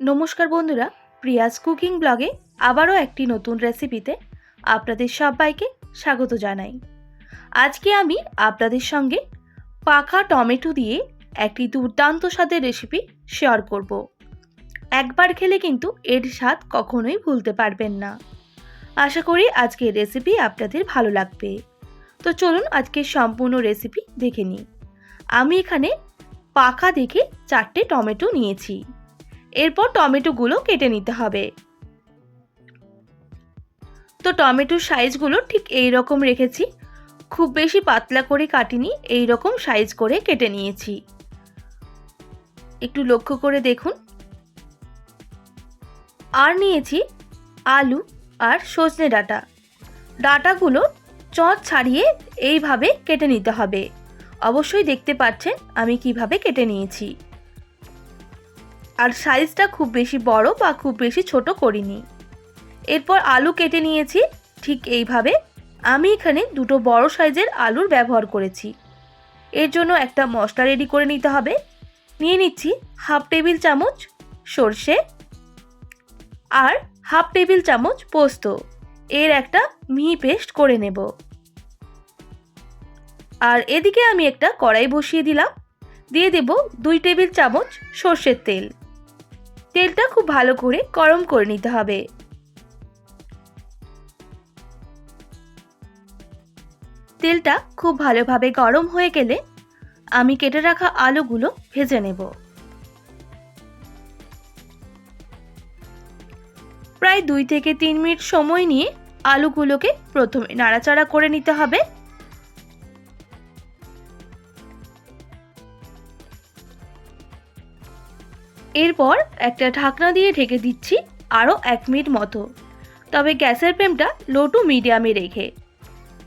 নমস্কার বন্ধুরা, Prius cooking ব্লগে আবারও একটি নতুন রেসিপিতে আপনাদের সবাইকে স্বাগত জানাই। আজকে আমি আপনাদের সঙ্গে পাকা টমেটো দিয়ে একটি দুর্দান্ত স্বাদের রেসিপি শেয়ার করব। একবার খেলে কিন্তু এর স্বাদ কখনোই ভুলতে পারবেন না। আশা করি আজকের রেসিপি আপনাদের ভালো লাগবে। তো চলুন আজকের সম্পূর্ণ রেসিপি দেখে নিই। আমি এখানে পাখা দেখে চারটে টমেটো নিয়েছি। এরপর টমেটোগুলো কেটে নিতে হবে। তো টমেটোর সাইজগুলো ঠিক এই রকম রেখেছি। খুব বেশি পাতলা করে কাটিনি এই রকম সাইজ করে কেটে নিয়েছি। একটু লক্ষ্য করে দেখুন। আর নিয়েছি আলু আর সজনে ডাটা। ডাটাগুলো চট ছাড়িয়ে এইভাবে কেটে নিতে হবে। অবশ্যই দেখতে পাচ্ছেন আমি কীভাবে কেটে নিয়েছি। আর সাইজটা খুব বেশি বড় বা খুব বেশি ছোট করিনি। এরপর আলু কেটে নিয়েছি, ঠিক এইভাবে। আমি এখানে দুটো বড় সাইজের আলুর ব্যবহার করেছি। এর জন্য একটা মশলা রেডি করে নিতে হবে। নিয়ে নিচ্ছি হাফ টেবিল চামচ সর্ষে আর হাফ টেবিল চামচ পোস্ত। এর একটা মিহি পেস্ট করে নেব। আর এদিকে আমি একটা কড়াই বসিয়ে দিলাম। দিয়ে দেব দুই টেবিল চামচ সর্ষের তেল। তেলটা খুব ভালো করে গরম করে নিতে হবে। তেলটা খুব ভালোভাবে গরম হয়ে গেলে আমি কেটে রাখা আলুগুলো ভেজে নেব। প্রায় দুই থেকে তিন মিনিট সময় নিয়ে আলুগুলোকে প্রথমে নাড়াচাড়া করে নিতে হবে। এরপর একটা ঢাকনা দিয়ে ঢেকে দিচ্ছি আরও এক মিনিট মতো। তবে গ্যাসের ফ্লেমটা লো টু মিডিয়ামে রেখে।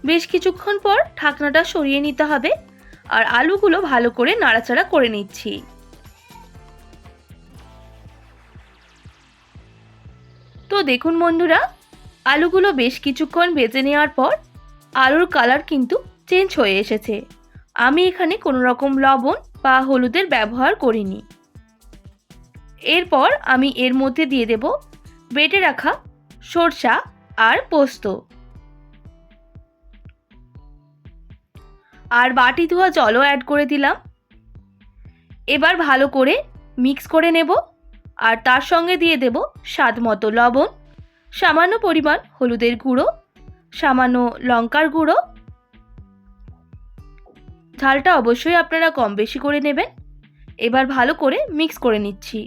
বেশ কিছুক্ষণ পর ঢাকনাটা সরিয়ে নিতে হবে আর আলুগুলো ভালো করে নাড়াচাড়া করে নিচ্ছি। তো দেখুন বন্ধুরা, আলুগুলো বেশ কিছুক্ষণ ভেজে নেওয়ার পর আলুর কালার কিন্তু চেঞ্জ হয়ে এসেছে। আমি এখানে কোনো রকম লবণ বা হলুদের ব্যবহার করিনি। এরপর আমি এর মধ্যে দিয়ে দেব বেটে রাখা সরষা আর পোস্ত। আর বাটি ধোয়া জলও অ্যাড করে দিলাম। এবার ভালো করে মিক্স করে নেব আর তার সঙ্গে দিয়ে দেব স্বাদ মতো লবণ, সামান্য পরিমাণ হলুদের গুঁড়ো, সামান্য লঙ্কার গুঁড়ো। ঝালটা অবশ্যই আপনারা কম বেশি করে নেবেন। এবার ভালো করে মিক্স করে নিচ্ছি।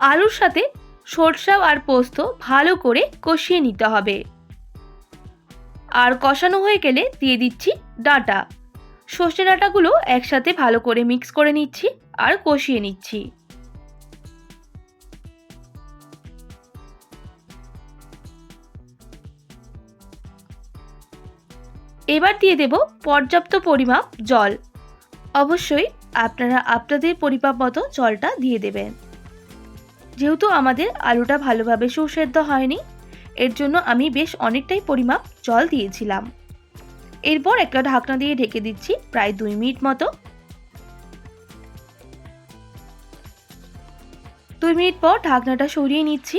আলুর সাথে সরষা আর পোস্ত ভালো করে কষিয়ে নিতে হবে। আর কষানো হয়ে গেলে দিয়ে দিচ্ছি ডাটা। সর্ষে ডাটাগুলো একসাথে ভালো করে মিক্স করে নিচ্ছি আর কষিয়ে নিচ্ছি। এবার দিয়ে দেব পর্যাপ্ত পরিমাপ জল। অবশ্যই আপনারা আপনাদের পরিমাপ মতো জলটা দিয়ে দেবেন। যেহেতু আমাদের আলুটা ভালোভাবে সুসেদ্ধ হয়নি, এর জন্য আমি বেশ অনেকটাই পরিমাপ জল দিয়েছিলাম। এরপর একটা ঢাকনা দিয়ে ঢেকে দিচ্ছি প্রায় দুই মিনিট মতো। দুই মিনিট পর ঢাকনাটা সরিয়ে নিচ্ছি।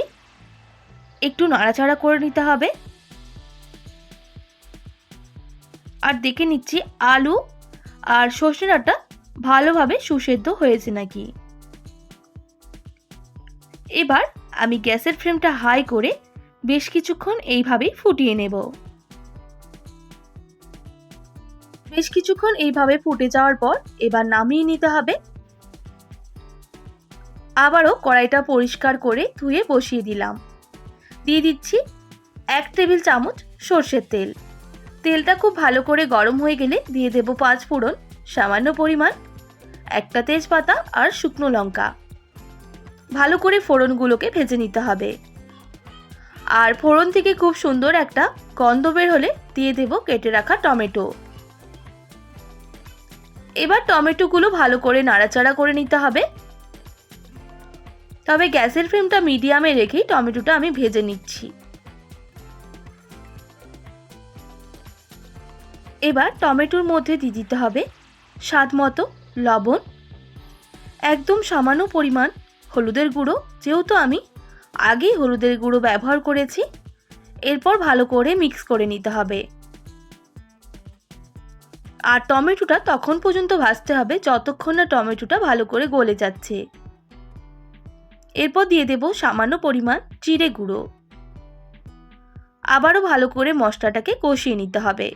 একটু নাড়াচাড়া করে নিতে হবে। আর দেখে নিচ্ছি আলু আর সর্ষেটা ভালোভাবে সুসেদ্ধ হয়েছে নাকি। এবার আমি গ্যাসের ফ্লেমটা হাই করে বেশ কিছুক্ষণ এইভাবেই ফুটিয়ে নেব। বেশ কিছুক্ষণ এইভাবে ফুটে যাওয়ার পর এবার নামিয়ে নিতে হবে। আবারও কড়াইটা পরিষ্কার করে ধুয়ে বসিয়ে দিলাম। দিয়ে দিচ্ছি এক টেবিল চামচ সর্ষের তেল। তেলটা খুব ভালো করে গরম হয়ে গেলে দিয়ে দেব পাঁচ ফোড়ন, সামান্য পরিমাণ, একটা তেজপাতা আর শুকনো লঙ্কা। ভালো করে ফোড়নগুলোকে ভেজে নিতে হবে। আর ফোড়ন থেকে খুব সুন্দর একটা গন্ধ বের হলে দিয়ে দেব কেটে রাখা টমেটো। এবার টমেটোগুলো ভালো করে নাড়াচাড়া করে নিতে হবে। তবে গ্যাসের ফ্লেমটা মিডিয়ামে রেখেই টমেটোটা আমি ভেজে নিচ্ছি। এবার টমেটোর মধ্যে দিয়ে দিতে হবে স্বাদ মতো লবণ। একদম সামান্য পরিমাণ হলুদের গুঁড়ো, যেহেতু আমি আগেই হলুদের গুঁড়ো ব্যবহার করেছি, এরপর ভালো করে মিক্স করে নিতে হবে। আর টমেটোটা তখন পর্যন্ত ভাজতে হবে, যতক্ষণ না টমেটোটা ভালো করে গলে যাচ্ছে। এরপর দিয়ে দেব সামান্য পরিমাণ জিরে গুঁড়ো। আবারও ভালো করে মশলাটাকে কষিয়ে নিতে হবে।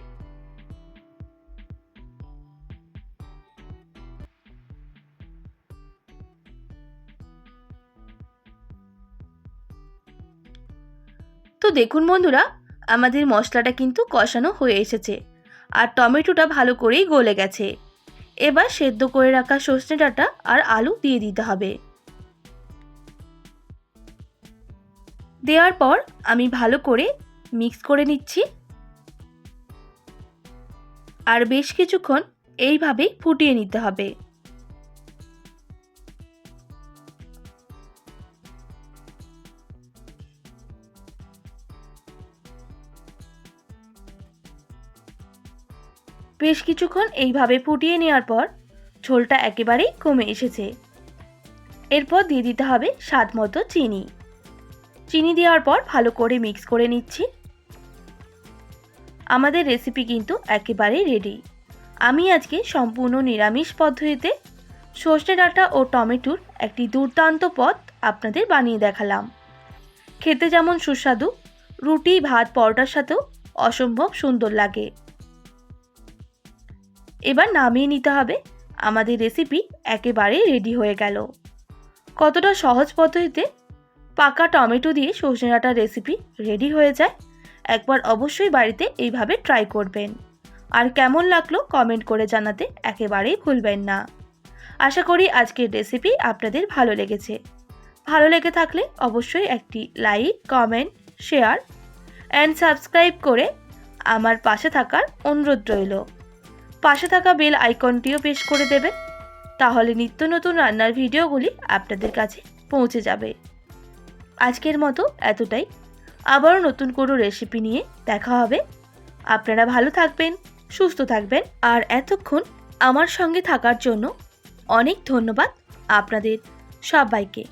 তো দেখুন বন্ধুরা, আমাদের মশলাটা কিন্তু কষানো হয়ে এসেছে আর টমেটোটা ভালো করেই গলে গেছে। এবার সেদ্ধ করে রাখা সর্ষে ডাঁটা আর আলু দিয়ে দিতে হবে। দেওয়ার পর আমি ভালো করে মিক্স করে নিচ্ছি। আর বেশ কিছুক্ষণ এইভাবেই ফুটিয়ে নিতে হবে। বেশ কিছুক্ষণ এইভাবে ফুটিয়ে নেওয়ার পর ঝোলটা একেবারেই কমে এসেছে। এরপর দিয়ে দিতে হবে স্বাদ মতো চিনি। চিনি দেওয়ার পর ভালো করে মিক্স করে নিচ্ছি। আমাদের রেসিপি কিন্তু একেবারেই রেডি। আমি আজকে সম্পূর্ণ নিরামিষ পদ্ধতিতে সর্ষে ডাঁটা ও টমেটোর একটি দুর্দান্ত পদ আপনাদের বানিয়ে দেখালাম। খেতে যেমন সুস্বাদু, রুটি, ভাত, পরোটার সাথেও অসম্ভব সুন্দর লাগে। এবার নামিয়ে নিতে হবে। আমাদের রেসিপি একেবারেই রেডি হয়ে গেল। কতটা সহজ পদ্ধতিতে পাকা টমেটো দিয়ে সজনে ডাঁটার রেসিপি রেডি হয়ে যায়, একবার অবশ্যই বাড়িতে এইভাবে ট্রাই করবেন। আর কেমন লাগল কমেন্ট করে জানাতে একেবারেই ভুলবেন না। আশা করি আজকের রেসিপি আপনাদের ভালো লেগেছে। ভালো লেগে থাকলে অবশ্যই একটি like comment share and subscribe করে আমার পাশে থাকার অনুরোধ রইল। পাশে থাকা বেল আইকনটিও পেশ করে দেবেন। তাহলে নিত্য নতুন রান্নার ভিডিওগুলি আপনাদের কাছে পৌঁছে যাবে। আজকের মতো এতটাই। আবারও নতুন কোনো রেসিপি নিয়ে দেখা হবে। আপনারা ভালো থাকবেন, সুস্থ থাকবেন, আর এতক্ষণ আমার সঙ্গে থাকার জন্য অনেক ধন্যবাদ আপনাদের সবাইকে।